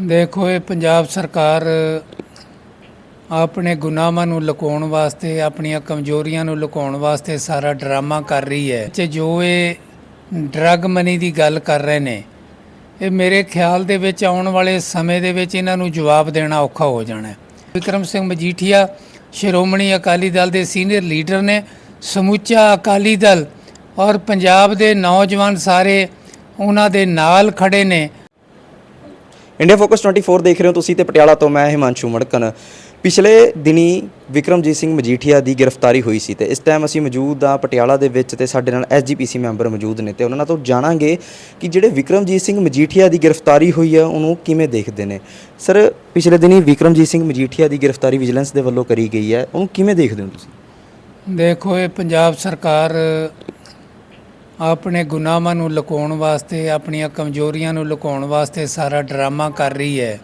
ਦੇਖੋ, ਇਹ ਪੰਜਾਬ ਸਰਕਾਰ ਆਪਣੇ ਗੁਨਾਹਾਂ ਨੂੰ ਲੁਕਾਉਣ ਵਾਸਤੇ, ਆਪਣੀਆਂ ਕਮਜ਼ੋਰੀਆਂ ਨੂੰ ਲੁਕਾਉਣ ਵਾਸਤੇ ਸਾਰਾ ਡਰਾਮਾ ਕਰ ਰਹੀ ਹੈ। ਤੇ ਜੋ ਇਹ ਡਰੱਗ ਮਨੀ ਦੀ ਗੱਲ ਕਰ ਰਹੇ ਨੇ, ਇਹ ਮੇਰੇ ਖਿਆਲ ਦੇ ਵਿੱਚ ਆਉਣ ਵਾਲੇ ਸਮੇਂ ਦੇ ਵਿੱਚ ਇਹਨਾਂ ਨੂੰ ਜਵਾਬ ਦੇਣਾ ਔਖਾ ਹੋ ਜਾਣਾ ਵਿਕਰਮ ਸਿੰਘ ਮਜੀਠੀਆ, ਸ਼੍ਰੋਮਣੀ ਅਕਾਲੀ ਦਲ ਦੇ ਸੀਨੀਅਰ ਲੀਡਰ ਨੇ, ਸਮੁੱਚਾ ਅਕਾਲੀ ਦਲ ਔਰ ਪੰਜਾਬ ਦੇ ਨੌਜਵਾਨ ਸਾਰੇ ਉਹਨਾਂ ਦੇ ਨਾਲ ਖੜੇ ਨੇ। ਇੰਡੀਆ ਫੋਕਸ 24 ਦੇਖ ਰਹੇ ਹੋ ਤੁਸੀਂ ਤੇ ਪਟਿਆਲਾ ਤੋਂ ਮੈਂ ਹਿਮਾਂਸ਼ੂ ਮੜਕਨ ਪਿਛਲੇ ਦਿਨੀ ਵਿਕਰਮਜੀਤ ਸਿੰਘ ਮਜੀਠੀਆ ਦੀ ਗ੍ਰਿਫਤਾਰੀ ਹੋਈ ਸੀ ਤੇ ਇਸ ਟਾਈਮ ਅਸੀਂ ਮੌਜੂਦ ਆ ਪਟਿਆਲਾ ਦੇ ਵਿੱਚ ਤੇ ਸਾਡੇ ਨਾਲ ਐਸਜੀਪੀਸੀ ਮੈਂਬਰ ਮੌਜੂਦ ਨੇ ਤੇ ਉਹਨਾਂ ਨਾਲ ਤੋਂ ਜਾਣਾਂਗੇ ਕਿ ਜਿਹੜੇ ਵਿਕਰਮਜੀਤ ਸਿੰਘ ਮਜੀਠੀਆ ਦੀ ਗ੍ਰਿਫਤਾਰੀ ਹੋਈ ਆ, ਉਹਨੂੰ ਕਿਵੇਂ ਦੇਖਦੇ ਨੇ। ਸਰ, ਪਿਛਲੇ ਦਿਨੀ ਵਿਕਰਮਜੀਤ ਸਿੰਘ ਮਜੀਠੀਆ ਦੀ ਗ੍ਰਿਫਤਾਰੀ ਵਿਜੀਲੈਂਸ ਦੇ ਵੱਲੋਂ ਕਰੀ ਗਈ ਹੈ, ਉਹਨੂੰ ਕਿਵੇਂ ਦੇਖਦੇ ਹੋ ਤੁਸੀਂ? ਦੇਖੋ, ਇਹ ਪੰਜਾਬ ਸਰਕਾਰ ਆਪਣੇ ਗੁਨਾਹਾਂ ਨੂੰ ਲੁਕਾਉਣ ਵਾਸਤੇ, ਆਪਣੀਆਂ ਕਮਜ਼ੋਰੀਆਂ ਨੂੰ ਲੁਕਾਉਣ ਵਾਸਤੇ ਸਾਰਾ ਡਰਾਮਾ ਕਰ ਰਹੀ ਹੈ।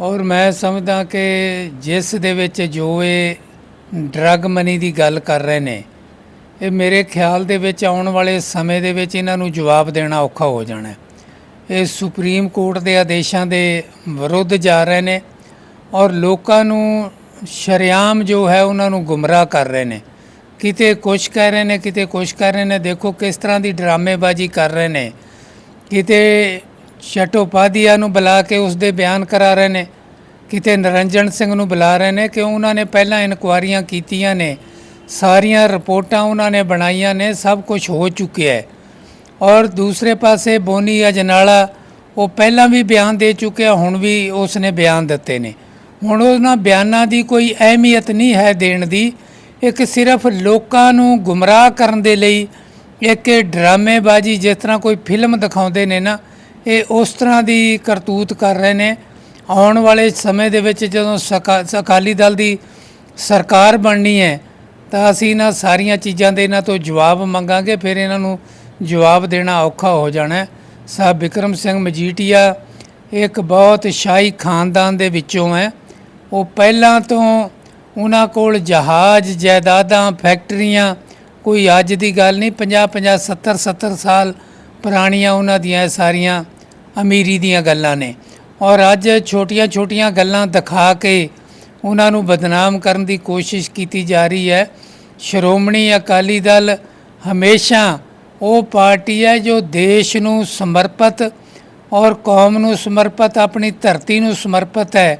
ਔਰ ਮੈਂ ਸਮਝਦਾ ਕਿ ਜਿਸ ਦੇ ਵਿੱਚ ਜੋ ਇਹ ਡਰੱਗ ਮਨੀ ਦੀ ਗੱਲ ਕਰ ਰਹੇ ਨੇ, ਇਹ ਮੇਰੇ ਖਿਆਲ ਦੇ ਵਿੱਚ ਆਉਣ ਵਾਲੇ ਸਮੇਂ ਦੇ ਵਿੱਚ ਇਹਨਾਂ ਨੂੰ ਜਵਾਬ ਦੇਣਾ ਔਖਾ ਹੋ ਜਾਣਾ ਇਹ ਸੁਪਰੀਮ ਕੋਰਟ ਦੇ ਆਦੇਸ਼ਾਂ ਦੇ ਵਿਰੁੱਧ ਜਾ ਰਹੇ ਨੇ ਔਰ ਲੋਕਾਂ ਨੂੰ ਸ਼ਰੇਆਮ ਜੋ ਹੈ ਉਹਨਾਂ ਨੂੰ ਗੁੰਮਰਾਹ ਕਰ ਰਹੇ ਨੇ। ਕਿਤੇ ਕੁਛ ਕਹਿ ਰਹੇ ਨੇ, ਕਿਤੇ ਕੁਛ ਕਰ ਰਹੇ ਨੇ। ਦੇਖੋ ਕਿਸ ਤਰ੍ਹਾਂ ਦੀ ਡਰਾਮੇਬਾਜ਼ੀ ਕਰ ਰਹੇ ਨੇ। ਕਿਤੇ ਸ਼ਟੋਪਾਧੀਆ ਨੂੰ ਬੁਲਾ ਕੇ ਉਸ ਦੇ ਬਿਆਨ ਕਰਾ ਰਹੇ ਨੇ। ਕਿਤੇ ਨਰਿੰਜਨ ਸਿੰਘ ਨੂੰ ਬੁਲਾ ਰਹੇ ਨੇ ਕਿ ਉਹਨਾਂ ਨੇ ਪਹਿਲਾਂ ਇਨਕੁਆਰੀਆਂ ਕੀਤੀਆਂ ਨੇ। ਸਾਰੀਆਂ ਰਿਪੋਰਟਾਂ ਉਹਨਾਂ ਨੇ ਬਣਾਈਆਂ ਨੇ, ਸਭ ਕੁਝ ਹੋ ਚੁੱਕਿਆ ਹੈ। ਔਰ ਦੂਸਰੇ ਪਾਸੇ ਬੋਨੀ ਅਜਨਾਲਾ, ਉਹ ਪਹਿਲਾਂ ਵੀ ਬਿਆਨ ਦੇ ਚੁੱਕਿਆ, ਹੁਣ ਵੀ ਉਸ ਨੇ ਬਿਆਨ ਦਿੱਤੇ ਨੇ। ਹੁਣ ਉਹਨਾਂ ਬਿਆਨਾਂ ਦੀ ਕੋਈ ਅਹਿਮੀਅਤ ਨਹੀਂ ਹੈ ਦੇਣ ਦੀ। ਇੱਕ ਸਿਰਫ ਲੋਕਾਂ ਨੂੰ ਗੁੰਮਰਾਹ ਕਰਨ ਦੇ ਲਈ ਇੱਕ ਡਰਾਮੇਬਾਜ਼ੀ ਜਿਸ ਤਰ੍ਹਾਂ ਕੋਈ ਫਿਲਮ ਦਿਖਾਉਂਦੇ ਨੇ ਨਾ, ਇਹ ਉਸ ਤਰ੍ਹਾਂ ਦੀ ਕਰਤੂਤ ਕਰ ਰਹੇ ਨੇ। ਆਉਣ ਵਾਲੇ ਸਮੇਂ ਦੇ ਵਿੱਚ ਜਦੋਂ ਸਕਾ- ਅਕਾਲੀ ਦਲ ਦੀ ਸਰਕਾਰ ਬਣਨੀ ਹੈ, ਤਾਂ ਅਸੀਂ ਇਹਨਾਂ ਸਾਰੀਆਂ ਚੀਜ਼ਾਂ ਦੇ ਇਹਨਾਂ ਤੋਂ ਜਵਾਬ ਮੰਗਾਂਗੇ, ਫਿਰ ਇਹਨਾਂ ਨੂੰ ਜਵਾਬ ਦੇਣਾ ਔਖਾ ਹੋ ਜਾਣਾ ਸਾਹਿਬ ਵਿਕਰਮ ਸਿੰਘ ਮਜੀਠੀਆ ਇੱਕ ਬਹੁਤ ਸ਼ਾਹੀ ਖਾਨਦਾਨ ਦੇ ਵਿੱਚੋਂ ਹੈ। ਉਹ ਪਹਿਲਾਂ ਤੋਂ ਉਹਨਾਂ ਕੋਲ ਜਹਾਜ਼, ਜਾਇਦਾਦਾਂ, ਫੈਕਟਰੀਆਂ, ਕੋਈ ਅੱਜ ਦੀ ਗੱਲ ਨਹੀਂ 50 50 70 70 ਸਾਲ ਪੁਰਾਣੀਆਂ ਉਹਨਾਂ ਦੀਆਂ ਸਾਰੀਆਂ ਅਮੀਰੀ ਦੀਆਂ ਗੱਲਾਂ ਨੇ। ਔਰ ਅੱਜ ਛੋਟੀਆਂ ਛੋਟੀਆਂ ਗੱਲਾਂ ਦਿਖਾ ਕੇ ਉਹਨਾਂ ਨੂੰ ਬਦਨਾਮ ਕਰਨ ਦੀ ਕੋਸ਼ਿਸ਼ ਕੀਤੀ ਜਾ ਰਹੀ ਹੈ। ਸ਼੍ਰੋਮਣੀ ਅਕਾਲੀ ਦਲ ਹਮੇਸ਼ਾ ਉਹ ਪਾਰਟੀ ਹੈ ਜੋ ਦੇਸ਼ ਨੂੰ ਸਮਰਪਿਤ ਔਰ ਕੌਮ ਨੂੰ ਸਮਰਪਿਤ, ਆਪਣੀ ਧਰਤੀ ਨੂੰ ਸਮਰਪਿਤ ਹੈ।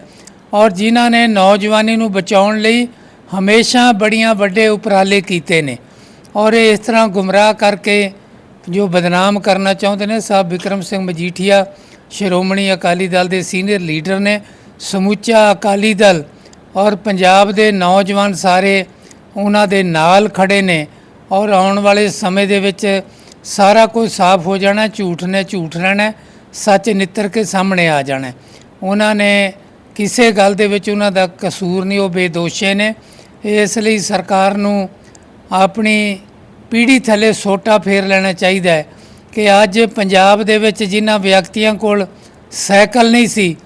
ਔਰ ਜਿਨ੍ਹਾਂ ਨੇ ਨੌਜਵਾਨੀ ਨੂੰ ਬਚਾਉਣ ਲਈ ਹਮੇਸ਼ਾ ਬੜੀਆਂ ਵੱਡੇ ਉਪਰਾਲੇ ਕੀਤੇ ਨੇ। ਔਰ ਇਹ ਇਸ ਤਰ੍ਹਾਂ ਗੁੰਮਰਾਹ ਕਰਕੇ ਜੋ ਬਦਨਾਮ ਕਰਨਾ ਚਾਹੁੰਦੇ ਨੇ ਸਾਹਿਬ ਵਿਕਰਮ ਸਿੰਘ ਮਜੀਠੀਆ, ਸ਼੍ਰੋਮਣੀ ਅਕਾਲੀ ਦਲ ਦੇ ਸੀਨੀਅਰ ਲੀਡਰ ਨੇ, ਸਮੁੱਚਾ ਅਕਾਲੀ ਦਲ ਔਰ ਪੰਜਾਬ ਦੇ ਨੌਜਵਾਨ ਸਾਰੇ ਉਹਨਾਂ ਦੇ ਨਾਲ ਖੜੇ ਨੇ। ਔਰ ਆਉਣ ਵਾਲੇ ਸਮੇਂ ਦੇ ਵਿੱਚ ਸਾਰਾ ਕੁਝ ਸਾਫ਼ ਹੋ ਜਾਣਾ, ਝੂਠ ਨੇ ਝੂਠ ਰਹਿਣਾ, ਸੱਚ ਨਿੱਤਰ ਕੇ ਸਾਹਮਣੇ ਆ ਜਾਣਾ। ਉਹਨਾਂ ਨੇ ਕਿਸੇ ਗੱਲ ਦੇ ਵਿੱਚ ਉਹਨਾਂ ਦਾ ਕਸੂਰ ਨਹੀਂ, ਉਹ ਬੇਦੋਸ਼ੇ ਨੇ। ਇਸ ਲਈ ਸਰਕਾਰ ਨੂੰ ਆਪਣੀ ਪੀੜੀ ਥੱਲੇ ਸੋਟਾ ਫੇਰ ਲੈਣਾ ਚਾਹੀਦਾ ਹੈ ਕਿ ਅੱਜ ਪੰਜਾਬ ਦੇ ਵਿੱਚ ਜਿਨ੍ਹਾਂ ਵਿਅਕਤੀਆਂ ਕੋਲ ਸਾਈਕਲ ਨਹੀਂ ਸੀ,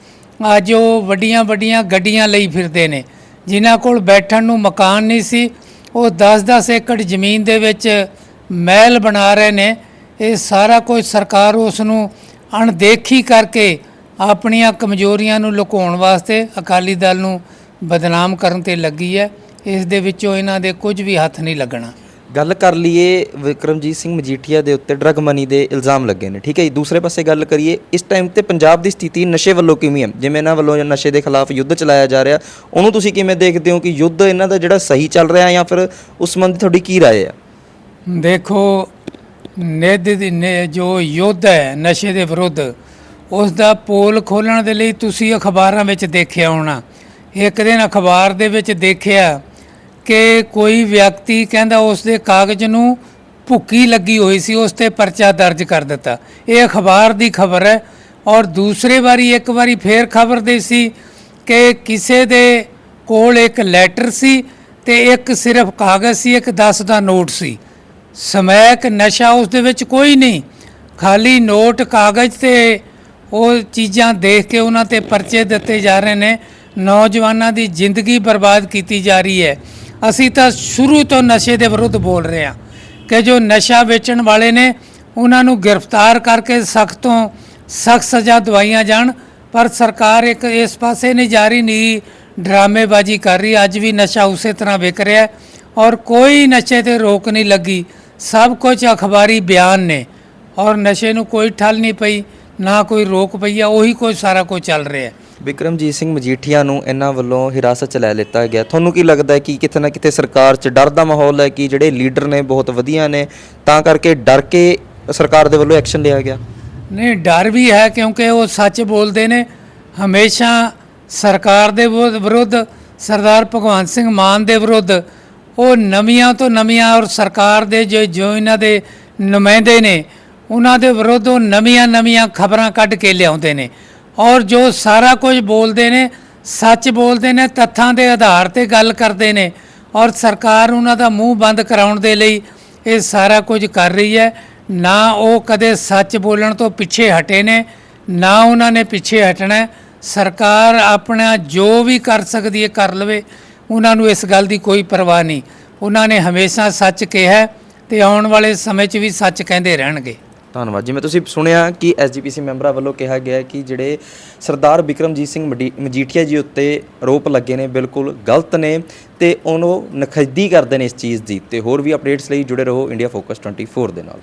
ਅੱਜ ਉਹ ਵੱਡੀਆਂ ਵੱਡੀਆਂ ਗੱਡੀਆਂ ਲਈ ਫਿਰਦੇ ਨੇ। ਜਿਨ੍ਹਾਂ ਕੋਲ ਬੈਠਣ ਨੂੰ ਮਕਾਨ ਨਹੀਂ ਸੀ, ਉਹ 10-10 ਏਕੜ ਜ਼ਮੀਨ ਦੇ ਵਿੱਚ ਮਹਿਲ ਬਣਾ ਰਹੇ ਨੇ। ਇਹ ਸਾਰਾ ਕੁਝ ਸਰਕਾਰ ਉਸ ਨੂੰ ਅਣਦੇਖੀ ਕਰਕੇ ਆਪਣੀਆਂ ਕਮਜ਼ੋਰੀਆਂ ਨੂੰ ਲੁਕਾਉਣ ਵਾਸਤੇ ਅਕਾਲੀ ਦਲ ਨੂੰ ਬਦਨਾਮ ਕਰਨ ਤੇ ਲੱਗੀ ਹੈ ਇਸ ਦੇ ਵਿੱਚੋਂ ਇਹਨਾਂ ਦੇ ਕੁਝ ਵੀ ਹੱਥ ਨਹੀਂ ਲੱਗਣਾ ਗੱਲ ਕਰ ਲਈਏ ਵਿਕਰਮਜੀਤ ਸਿੰਘ ਮਜੀਠੀਆ ਦੇ ਉੱਤੇ ਡਰਗ ਮਨੀ ਦੇ ਇਲਜ਼ਾਮ ਲੱਗੇ ਨੇ ਠੀਕ ਹੈ ਜੀ ਦੂਸਰੇ ਪਾਸੇ ਗੱਲ ਕਰੀਏ ਇਸ ਟਾਈਮ ਤੇ ਪੰਜਾਬ ਦੀ ਸਥਿਤੀ ਨਸ਼ੇ ਵੱਲੋਂ ਕਿਵੇਂ ਹੈ ਜਿਵੇਂ ਇਹਨਾਂ ਵੱਲੋਂ ਨਸ਼ੇ ਦੇ ਖਿਲਾਫ ਯੁੱਧ ਚਲਾਇਆ ਜਾ ਰਿਹਾ ਉਹਨੂੰ ਤੁਸੀਂ ਕਿਵੇਂ ਦੇਖਦੇ ਹੋ ਕਿ ਯੁੱਧ ਇਹਨਾਂ ਦਾ ਜਿਹੜਾ ਸਹੀ ਚੱਲ ਰਿਹਾ ਜਾਂ ਫਿਰ ਉਸ ਸੰਬੰਧੀ ਤੁਹਾਡੀ ਕੀ رائے ਹੈ ਦੇਖੋ ਨਿੱਧ ਦੀ ਨੇ- ਜੋ ਯੁੱਧ ਹੈ ਨਸ਼ੇ ਦੇ ਵਿਰੁੱਧ ਉਸ ਦਾ ਪੋਲ ਖੋਲਣ ਦੇ ਲਈ ਤੁਸੀਂ ਅਖਬਾਰਾਂ ਵਿੱਚ ਦੇਖਿਆ ਹੋਣਾ। ਇੱਕ ਦਿਨ ਅਖਬਾਰ ਦੇ ਵਿੱਚ ਦੇਖਿਆ ਕਿ ਕੋਈ ਵਿਅਕਤੀ ਕਹਿੰਦਾ ਉਸ ਦੇ ਕਾਗਜ਼ ਨੂੰ ਭੁੱਕੀ ਲੱਗੀ ਹੋਈ ਸੀ ਉਸ ਤੇ ਪਰਚਾ ਦਰਜ ਕਰ ਦਿੱਤਾ। ਇਹ ਅਖਬਾਰ ਦੀ ਖਬਰ ਹੈ ਔਰ ਦੂਸਰੇ ਵਾਰੀ, ਇੱਕ ਵਾਰੀ ਫੇਰ ਖਬਰ ਦੇ ਸੀ ਕਿ ਕਿਸੇ ਦੇ ਕੋਲ ਇੱਕ ਲੈਟਰ ਸੀ ਤੇ ਇੱਕ ਸਿਰਫ ਕਾਗਜ਼ ਸੀ, ਇੱਕ 10 ਦਾ ਨੋਟ ਸੀ। ਸਮੈਕ ਨਸ਼ਾ ਉਸ ਦੇ ਵਿੱਚ ਕੋਈ ਨਹੀਂ। ਖਾਲੀ ਨੋਟ, ਕਾਗਜ਼ ਤੇ ਉਹ ਚੀਜ਼ਾਂ ਦੇਖ ਕੇ ਉਹਨਾਂ ਤੇ ਪਰਚੇ ਦਿੱਤੇ ਜਾ ਰਹੇ ਨੇ। ਨੌਜਵਾਨਾਂ ਦੀ ਜ਼ਿੰਦਗੀ ਬਰਬਾਦ ਕੀਤੀ ਜਾ ਰਹੀ ਹੈ। ਅਸੀਂ ਤਾਂ ਸ਼ੁਰੂ ਤੋਂ ਨਸ਼ੇ ਦੇ ਵਿਰੁੱਧ ਬੋਲ ਰਹੇ ਹਾਂ ਕਿ ਜੋ ਨਸ਼ਾ ਵੇਚਣ ਵਾਲੇ ਨੇ, ਉਹਨਾਂ ਨੂੰ ਗ੍ਰਿਫਤਾਰ ਕਰਕੇ ਸਖਤ ਤੋਂ ਸਖਤ ਸਜ਼ਾ ਦਵਾਈਆਂ ਜਾਣ। ਪਰ ਸਰਕਾਰ ਇੱਕ ਇਸ ਪਾਸੇ ਨਹੀਂ ਜਾ ਰਹੀ, ਨਹੀਂ ਡਰਾਮੇਬਾਜ਼ੀ ਕਰ ਰਹੀ। ਅੱਜ ਵੀ ਨਸ਼ਾ ਉਸੇ ਤਰ੍ਹਾਂ ਵਿਕ ਰਿਹਾ ਹੈ ਔਰ ਕੋਈ ਨਸ਼ੇ ਤੇ ਰੋਕ ਨਹੀਂ ਲੱਗੀ। ਸਭ ਕੁਝ ਅਖਬਾਰੀ ਬਿਆਨ ਨੇ ਔਰ ਨਸ਼ੇ ਨੂੰ ਕੋਈ ਠੱਲ ਨਹੀਂ ਪਈ। ਨਾ ਕੋਈ ਰੋਕ ਪਈ ਆ ਉਹੀ ਕੁਝ ਸਾਰਾ ਕੁਝ ਚੱਲ ਰਿਹਾ ਵਿਕਰਮਜੀਤ ਸਿੰਘ ਮਜੀਠੀਆ ਨੂੰ ਇਹਨਾਂ ਵੱਲੋਂ ਹਿਰਾਸਤ 'ਚ ਲੈ ਲਿੱਤਾ ਗਿਆ। ਤੁਹਾਨੂੰ ਕੀ ਲੱਗਦਾ ਹੈ ਕਿ ਕਿਤੇ ਨਾ ਕਿਤੇ ਸਰਕਾਰ 'ਚ ਡਰ ਦਾ ਮਾਹੌਲ ਹੈ ਕਿ ਜਿਹੜੇ ਲੀਡਰ ਨੇ ਬਹੁਤ ਵਧੀਆ ਨੇ ਤਾਂ ਕਰਕੇ ਡਰ ਕੇ ਸਰਕਾਰ ਦੇ ਵੱਲੋਂ ਐਕਸ਼ਨ ਲਿਆ ਗਿਆ? ਨਹੀਂ ਡਰ ਵੀ ਹੈ ਕਿਉਂਕਿ ਉਹ ਸੱਚ ਬੋਲਦੇ ਨੇ। ਹਮੇਸ਼ਾ ਸਰਕਾਰ ਦੇ ਵਿਰੁੱਧ- ਵਿਰੁੱਧ ਸਰਦਾਰ ਭਗਵੰਤ ਸਿੰਘ ਮਾਨ ਦੇ ਵਿਰੁੱਧ ਉਹ ਨਵੀਆਂ ਤੋਂ ਨਵੀਆਂ ਔਰ ਸਰਕਾਰ ਦੇ ਜੋ ਜੋ ਇਹਨਾਂ ਦੇ ਨੁਮਾਇੰਦੇ ਨੇ ਉਹਨਾਂ ਦੇ ਵਿਰੁੱਧ ਉਹ ਨਵੀਆਂ ਨਵੀਆਂ ਖਬਰਾਂ ਕੱਢ ਕੇ ਲਿਆਉਂਦੇ ਨੇ। ਔਰ ਜੋ ਸਾਰਾ ਕੁਝ ਬੋਲਦੇ ਨੇ, ਸੱਚ ਬੋਲਦੇ ਨੇ, ਤੱਥਾਂ ਦੇ ਆਧਾਰ ਤੇ ਗੱਲ ਕਰਦੇ ਨੇ ਔਰ ਸਰਕਾਰ ਉਹਨਾਂ ਦਾ ਮੂੰਹ ਬੰਦ ਕਰਾਉਣ ਦੇ ਲਈ ਇਹ ਸਾਰਾ ਕੁਝ ਕਰ ਰਹੀ ਹੈ। ਨਾ ਉਹ ਕਦੇ ਸੱਚ ਬੋਲਣ ਤੋਂ ਪਿੱਛੇ ਹਟੇ ਨੇ, ਨਾ ਉਹਨਾਂ ਨੇ ਪਿੱਛੇ ਹਟਣਾ ਸਰਕਾਰ ਆਪਣਾ ਜੋ ਵੀ ਕਰ ਸਕਦੀ ਹੈ, ਕਰ ਲਵੇ। ਉਹਨਾਂ ਨੂੰ ਇਸ ਗੱਲ ਦੀ ਕੋਈ ਪਰਵਾਹ ਨਹੀਂ। ਉਹਨਾਂ ਨੇ ਹਮੇਸ਼ਾ ਸੱਚ ਕਿਹਾ ਹੈ ਤੇ ਆਉਣ ਵਾਲੇ ਸਮੇਂ 'ਚ ਵੀ ਸੱਚ ਕਹਿੰਦੇ ਰਹਿਣਗੇ। ਧੰਨਵਾਦ ਜਿਵੇਂ ਤੁਸੀਂ ਸੁਣਿਆ ਕਿ ਐਸਜੀਪੀਸੀ ਮੈਂਬਰਾਂ ਵੱਲੋਂ ਕਿਹਾ ਗਿਆ ਕਿ ਜਿਹੜੇ ਸਰਦਾਰ ਬਿਕਰਮਜੀਤ ਸਿੰਘ ਮਡੀ- ਮਜੀਠੀਆ ਜੀ ਉੱਤੇ ਆਰੋਪ ਲੱਗੇ ਨੇ, ਬਿਲਕੁਲ ਗਲਤ ਨੇ ਤੇ ਉਹਨੂੰ ਨਖਦੀ ਕਰਦੇ ਨੇ ਇਸ ਚੀਜ਼ ਦੀ। ਤੇ ਹੋਰ ਵੀ ਅਪਡੇਟਸ ਲਈ ਜੁੜੇ ਰਹੋ ਇੰਡੀਆ ਫੋਕਸ 24 ਦੇ ਨਾਲ।